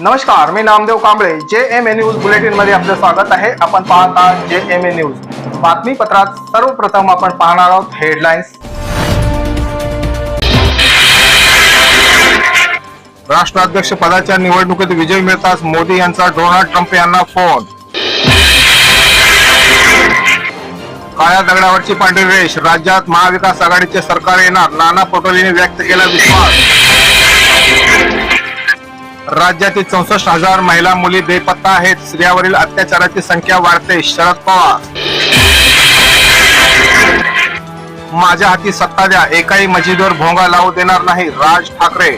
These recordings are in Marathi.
नमस्कार मी नामदेव कांबळे. जे एम ए न्यूज बुलेटिनमध्ये आपलं स्वागत आहे. आपण पाहत आहात जे एम ए न्यूज बातमीपत्रात सर्वप्रथम आपण पाहणार आहोत हेडलाईन्स राष्ट्राध्यक्ष पदाच्या निवडणुकीत विजय मिळताच मोदी यांचा डोनाल्ड ट्रम्प यांना फोन. काळ्या दगडावरची पांढरी रेष. राज्यात महाविकास आघाडीचे सरकार येणार. नाना पटोलेने व्यक्त केला विश्वास. राज्यातील चौसष्ट हजार महिला मुली बेपत्ता आहेत. स्त्रियावरील अत्याचाराची संख्या वाढते. शरद पवार. माझ्या हाती सत्ता द्या. एकाही मजिदीवर भोंगा लावू देणार नाही. राज ठाकरे.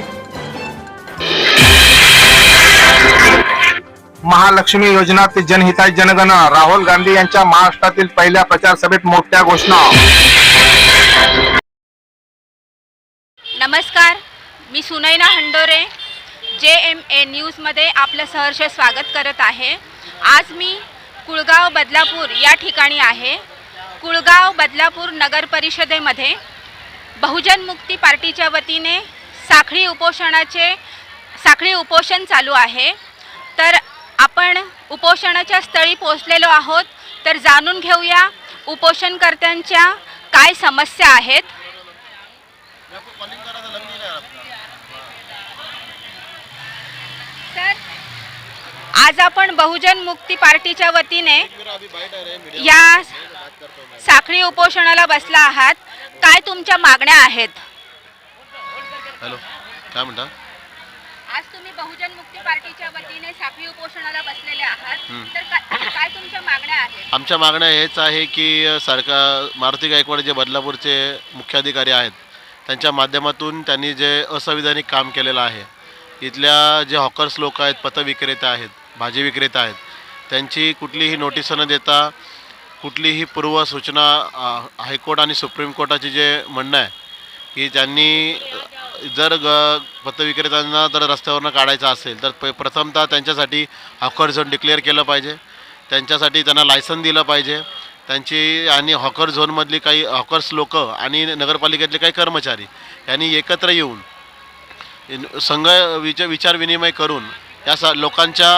महालक्ष्मी योजना ते जनहिताय जनगणना. राहुल गांधी यांच्या महाराष्ट्रातील पहिल्या प्रचार सभेत मोठ्या घोषणा. नमस्कार. मी सुनैना हंडोरे. जे एम ए न्यूजमध्ये आपलं सहर्ष स्वागत करत आहे. आज मी कुळगाव बदलापूर या ठिकाणी आहे. कुळगाव बदलापूर नगर परिषदेमध्ये बहुजन मुक्ती पार्टीच्या वतीने साखळी उपोषणाचे साखळी उपोषण चालू आहे. तर आपण उपोषणाच्या स्थळी पोचलेलो आहोत. तर जाणून घेऊया उपोषणकर्त्यांच्या काय समस्या आहेत. आज आपण बहुजन मुक्ती पार्टीच्या वतीने या साखळी उपोषणाला बसला आहात. काय तुमच्या मागण्या आहेत? हॅलो काय म्हणता? आज तुम्ही बहुजन मुक्ती पार्टीच्या वतीने साखळी उपोषणाला बसलेले आहात. तर काय काय तुमच्या मागण्या आहेत? आमच्या मागण्या हेच आहे की सरकार मारुती गायकवाड जे बदलापूरचे मुख्याधिकारी आहेत त्यांच्या माध्यमातून त्यांनी जे असंविधानिक काम केलेलं आहे इथल्या जे हॉकर्स लोक आहेत पथविक्रेते आहेत भाजी विक्रेते आहेत त्यांची कुठलीही नोटीस न देता कुठलीही पूर्व सूचना हायकोर्ट आणि सुप्रीम कोर्टाचे जे म्हणणं आहे की त्यांनी जर ग पथविक्रेत्यांना जर रस्त्यावरनं काढायचं असेल तर प प्रथमतः त्यांच्यासाठी हॉकर झोन डिक्लेअर केलं पाहिजे. त्यांच्यासाठी त्यांना लायसन दिलं पाहिजे. त्यांची आणि हॉकर झोनमधली काही हॉकर्स लोकं आणि नगरपालिकेतले काही कर्मचारी यांनी एकत्र येऊन संघ विचार विचार विनिमय करून या सा लोकांच्या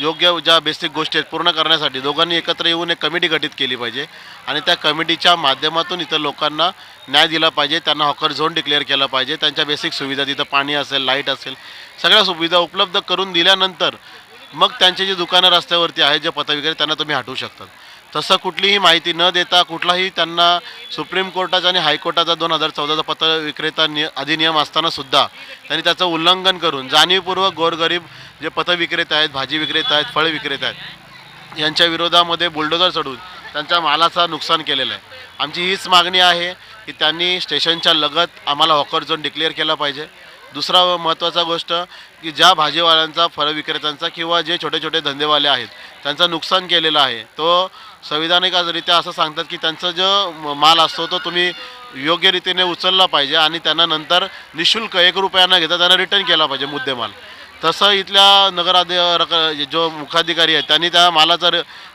योग्य ज्या बेसिक गोष्टी आहेत पूर्ण करण्यासाठी दोघांनी एकत्र येऊन एक कमिटी गठीत केली पाहिजे आणि त्या कमिटीच्या माध्यमातून इतर लोकांना न्याय दिला पाहिजे त्यांना हॉकर झोन डिक्लेअर केला पाहिजे त्यांच्या बेसिक सुविधा तिथं पाणी असेल लाइट असेल सगळ्या सुविधा उपलब्ध करून दिल्यानंतर मग त्यांचे जे दुकानं रस्त्यावरती आहेत जे पथविक्रेते त्यांना तुम्ही हटवू शकतात. तसं कुठलीही माहिती न देता कुठलाही त्यांना सुप्रीम कोर्टाचा आणि हायकोर्टाचा दोन हजार चौदाचा पत्र विक्रेता निय अधिनियम असतानासुद्धा त्यांनी त्याचं उल्लंघन करून जाणीवपूर्वक गोरगरीब जे पथविक्रेते आहेत भाजी विक्रेते आहेत फळ विक्रेते आहेत यांच्या विरोधामध्ये बुलडोजर चढून त्यांच्या मालाचं नुकसान केलेलं आहे. आमची हीच मागणी आहे की त्यांनी स्टेशनच्या लगत आम्हाला हॉकर झोन डिक्लेअर केला पाहिजे. दुसरा महत्त्वाचा गोष्ट की ज्या भाजीवाल्यांचा फळ विक्रेत्यांचा किंवा जे छोटे छोटे धंदेवाले आहेत त्यांचं नुकसान केलेलं आहे. तो संविधानिकरित्या असं सांगतात की त्यांचा जो म- माल असतो तो तुम्ही योग्य रीतीने उचलला पाहिजे आणि त्यांना नंतर निशुल्क एक रुपया न घेता त्यांना रिटर्न केला पाहिजे मुद्देमाल. तसं इथल्या नगराधि रक जो मुखाधिकारी आहेत त्यांनी त्या मालाचा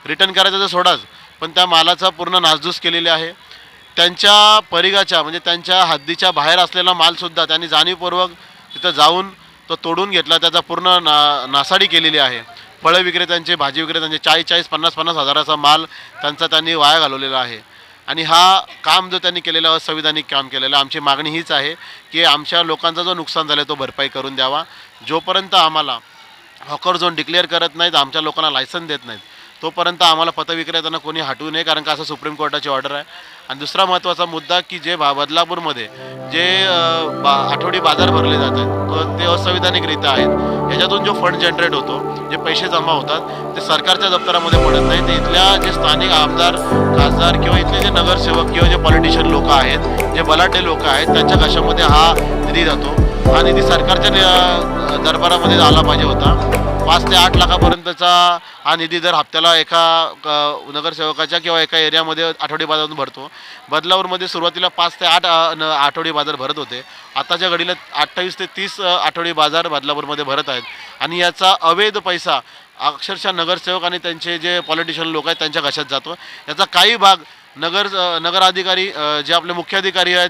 रिटर्न करायचा तर सोडाच पण त्या मालाचा पूर्ण नासधूस केलेली आहे. त्यांच्या परिघाच्या म्हणजे त्यांच्या हद्दीच्या बाहेर असलेला मालसुद्धा त्यांनी जाणीवपूर्वक तिथं जाऊन तो तोडून घेतला. त्याचा पूर्ण ना नासाडी केलेली आहे. फळं विक्रेत्यांचे भाजी विक्रेत्यांचे चाळीस चाळीस पन्नास पन्नास हजाराचा माल त्यांचा त्यांनी वाया घालवलेला आहे. आणि हा काम जो त्यांनी केलेला असंविधानिक काम केलेलं आहे, आमची मागणी हीच आहे की आमच्या लोकांचा जो नुकसान झालं आहे तो भरपाई करून द्यावा. जोपर्यंत आम्हाला हॉकर झोन डिक्लेअर करत नाहीत आमच्या लोकांना लायसन देत नाहीत तोपर्यंत आम्हाला पथविक्रेत्यांना कोणी हटवू नये कारण का असं सुप्रीम कोर्टाची ऑर्डर आहे. आणि दुसरा महत्त्वाचा मुद्दा की जे बा बदलापूरमध्ये जे बा आठवडी बाजार भरले जातात ते असंविधानिकरित्या आहेत. ह्याच्यातून जो फंड जनरेट होतो जे पैसे जमा होतात ते सरकारच्या दप्तरामध्ये पडत नाही. ते इथल्या जे स्थानिक आमदार खासदार किंवा इथले जे नगरसेवक किंवा जे पॉलिटिशियन लोक आहेत जे बलाढ्य लोक आहेत त्यांच्या कशामध्ये हा निधी जातो. हा निधी सरकारच्या दरबारामध्ये आला पाहिजे होता. पाच ते आठ लाखापर्यंतचा हा निधी दर हप्त्याला एका क- नगरसेवकाच्या किंवा एका एरियामध्ये आठवडी बाजारातून भरतो. बदलापूरमध्ये सुरुवातीला पाच ते आठ न- आठवडी बाजार भरत होते. आताच्या घडीला अठ्ठावीस ते तीस आठवडी बाजार बदलापूरमध्ये भरत आहेत. आणि याचा अवैध पैसा अक्षरशः नगरसेवक आणि त्यांचे जे पॉलिटिशियन लोक आहेत त्यांच्या घशात जातो. याचा काही भाग नगर नगराधिकारी जे आपले मुख्याधिकारी आहेत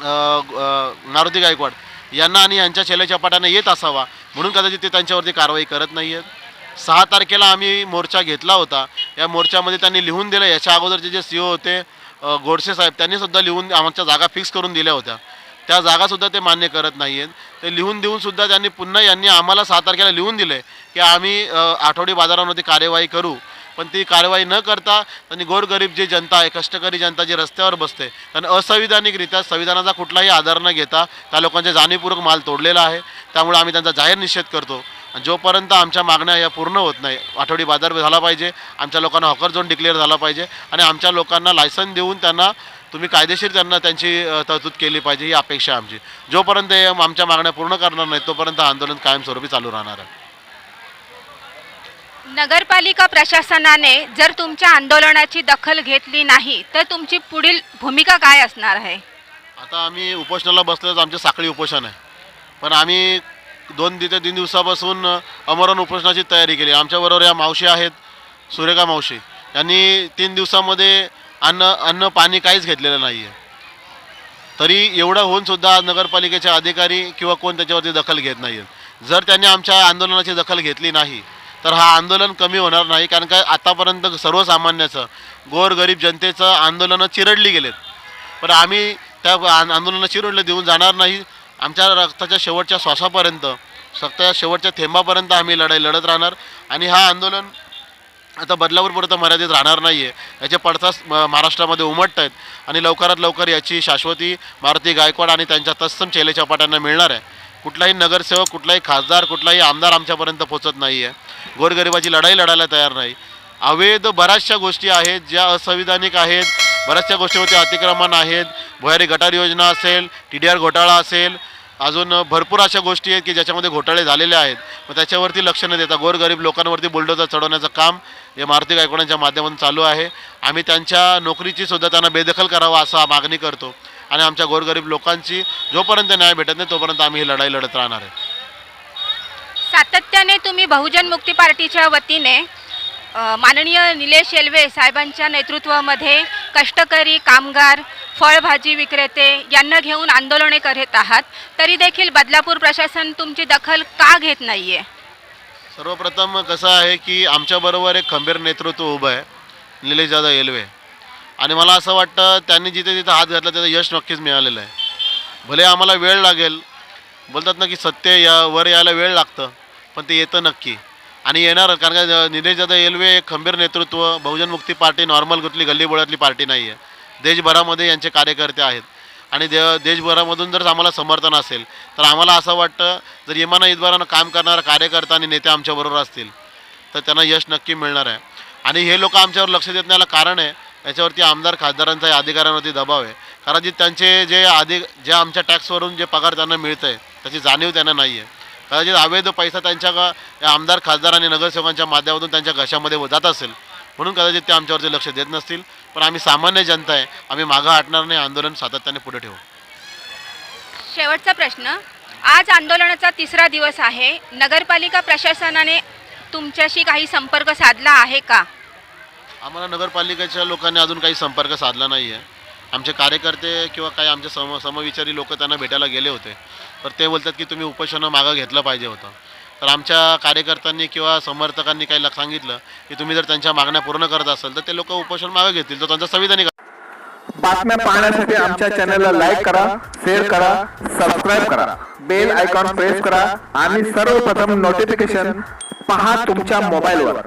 नारुती मारुती गायकवाड यांना आणि यांच्या चेलेचपाटाने येत असावा. म्हणून कदाचित ते त्यांच्यावरती कारवाई करत नाही आहेत सहा तारखेला आम्ही मोर्चा घेतला होता. या मोर्चामध्ये त्यांनी लिहून दिलं. याच्या अगोदरचे जे सी होते गोडसे साहेब त्यांनीसुद्धा लिहून आमच्या जागा फिक्स करून दिल्या होत्या. त्या जागासुद्धा ते मान्य करत नाही आहेत ते लिहून देऊन सुद्धा त्यांनी पुन्हा यांनी आम्हाला सहा तारखेला लिहून दिले की आम्ही आठवडी बाजारामध्ये कार्यवाही करू. पण ती कारवाई न करता त्यांनी गोरगरीब जी जनता आहे कष्टकरी जनता जी रस्त्यावर बसते कारण असंविधानिकरित्या संविधानाचा कुठलाही आधार न घेता त्या लोकांचे जाणीवपूर्वक माल तोडलेला आहे. त्यामुळे आम्ही त्यांचा जाहीर निषेध करतो. जोपर्यंत आमच्या मागण्या या पूर्ण होत नाही आठवडी बाजार झाला पाहिजे आमच्या लोकांना हॉकर झोन डिक्लेअर झाला पाहिजे आणि आमच्या लोकांना लायसन देऊन त्यांना तुम्ही कायदेशीर त्यांना त्यांची तरतूद केली पाहिजे ही अपेक्षा आमची. जोपर्यंत हे आमच्या मागण्या पूर्ण करणार नाही तोपर्यंत आंदोलन कायमस्वरूपी चालू राहणार आहे. नगरपालिका प्रशासनाने जर तुमच्या आंदोलनाची दखल घेतली नाही तर तुमची पुढील भूमिका काय असणार आहे? आता आम्ही उपोषणाला बसलो आमचे साखळी उपोषण आहे. पण आम्ही दोन ते तीन दिवसापासून अमरण उपोषणाची तयारी केली. आमच्याबरोबर या मावशी आहेत सुरेखा मावशी. यांनी तीन दिवसामध्ये अन्न अन्न पाणी काहीच घेतलेलं नाही आहे तरी एवढं होऊनसुद्धा आज नगरपालिकेचे अधिकारी किंवा कोण त्याच्यावरती दखल घेत नाही आहेत जर त्यांनी आमच्या आंदोलनाची दखल घेतली नाही तर हा आंदोलन कमी होणार नाही कारण काय आतापर्यंत सर्वसामान्याचं गोरगरीब जनतेचं आंदोलनं चिरडली गेलेत. पण आम्ही त्या आंदोलनं आंदोलनाला चिरडलं देऊन जाणार नाही आमच्या रक्ताच्या शेवटच्या श्वासापर्यंत रक्ताच्या शेवटच्या थेंबापर्यंत आम्ही लढाई लढत राहणार. आणि हा आंदोलन आता बदलापूरपर्यंत मर्यादित राहणार नाही आहे याचे पडसाद महाराष्ट्रामध्ये उमटत आहेत. आणि लवकरात लवकर याची शाश्वती मारुती गायकवाड आणि त्यांच्या तत्सम चेले चपाट्यांना मिळणार आहे. कुठलाही नगरसेवक कुठलाही खासदार कुठलाही आमदार आमच्यापर्यंत पोचत नाही आहे गोरगरिबाची लढाई लढायला तयार नाही. अवैध बऱ्याचशा गोष्टी आहेत ज्या असंविधानिक आहेत. बऱ्याचशा गोष्टीवरती अतिक्रमण आहेत. भुयारी गटार योजना असेल टी डी आर घोटाळा असेल अजून भरपूर अशा गोष्टी आहेत की ज्याच्यामध्ये घोटाळे झालेले आहेत. मग त्याच्यावरती लक्ष न देता गोरगरीब लोकांवरती बुलडोजर चढवण्याचं काम हे मारुती गायकवाडांच्या माध्यमातून चालू आहे. आम्ही त्यांच्या नोकरीची सुद्धा त्यांना बेदखल करावा असं मागणी करतो. आणि आमच्या गोरगरीब लोकांची जोपर्यंत न्याय भेटत नाही तोपर्यंत आम्ही ही लढाई लढत राहणार आहे. सातत्याने तुम्ही बहुजन मुक्ती पार्टीच्या वतीने माननीय निलेश येल्वे साहेबांच्या नेतृत्वामध्ये कष्टकरी कामगार फळभाजी विक्रेते यांना घेऊन आंदोलने करत आहात. तरी देखील बदलापूर प्रशासन तुमची दखल का घेत नाही आहे सर्वप्रथम कसं आहे की आमच्याबरोबर एक खंबीर नेतृत्व उभं आहे निलेश दादा येल्वे. आणि मला असं वाटतं त्यांनी जिथे जिथे हात घातला त्याचं यश नक्कीच मिळालेलं आहे. भले आम्हाला वेळ लागेल बोलतात ना की सत्य या वर यायला वेळ लागतं पण ते येतं नक्की. आणि येणार कारण का निलेश जाधव येलवे एक खंबीर नेतृत्व बहुजन मुक्ती पार्टी नॉर्मल कुठली गल्लीबोळातली पार्टी नाही आहे. देशभरामध्ये यांचे कार्यकर्ते आहेत. आणि दे देशभरामधून जर आम्हाला समर्थन असेल तर आम्हाला असं वाटतं जर इमाना इतबारानं काम करणारा कार्यकर्ता आणि नेते आमच्याबरोबर असतील तर त्यांना यश नक्की मिळणार आहे. आणि हे लोक आमच्यावर लक्ष देत नाही कारण आहे याच्यावरती आमदार खासदारांचा अधिकाऱ्यांवरती दबाव आहे. कारण जे त्यांचे जे आधी जे आमच्या टॅक्सवरून जे पगार त्यांना मिळतं आहे त्याची जाणीव त्यांना नाही आहे कदाचित अवैध पैसा त्यांच्या आमदार खासदार आणि नगरसेवकांच्या माध्यमातून त्यांच्या घशामध्ये जात असेल. म्हणून कदाचित ते आमच्यावरती लक्ष देत नसतील. पण आम्ही सामान्य जनता आहे. आम्ही मागं हटणार नाही. आंदोलन सातत्याने पुढे ठेवू. शेवटचा प्रश्न. आज आंदोलनाचा तिसरा दिवस आहे. नगरपालिका प्रशासनाने तुमच्याशी काही संपर्क साधला आहे का? आम्हाला नगरपालिकेच्या लोकांनी अजून काही संपर्क साधला नाही आहे आमचे कार्यकर्ते किंवा काही आमचे सम समविचारी लोक त्यांना भेटायला गेले होते. तर ते बोलतात की तुम्ही उपोषण मागं घेतलं पाहिजे होतं. तर आमच्या कार्यकर्त्यांनी किंवा समर्थकांनी काही लक्ष सांगितलं की तुम्ही जर त्यांच्या मागण्या पूर्ण करत असाल तर ते लोक उपोषण मागं घेतील. तर त्यांचा संविधानिक बातम्या पाहण्यासाठी आमच्या चॅनलला लाईक करा शेअर करा सबस्क्राईब करा. बेल आयकॉन प्रेस करा आणि सर्वप्रथम नोटिफिकेशन पहा तुमच्या मोबाईलवर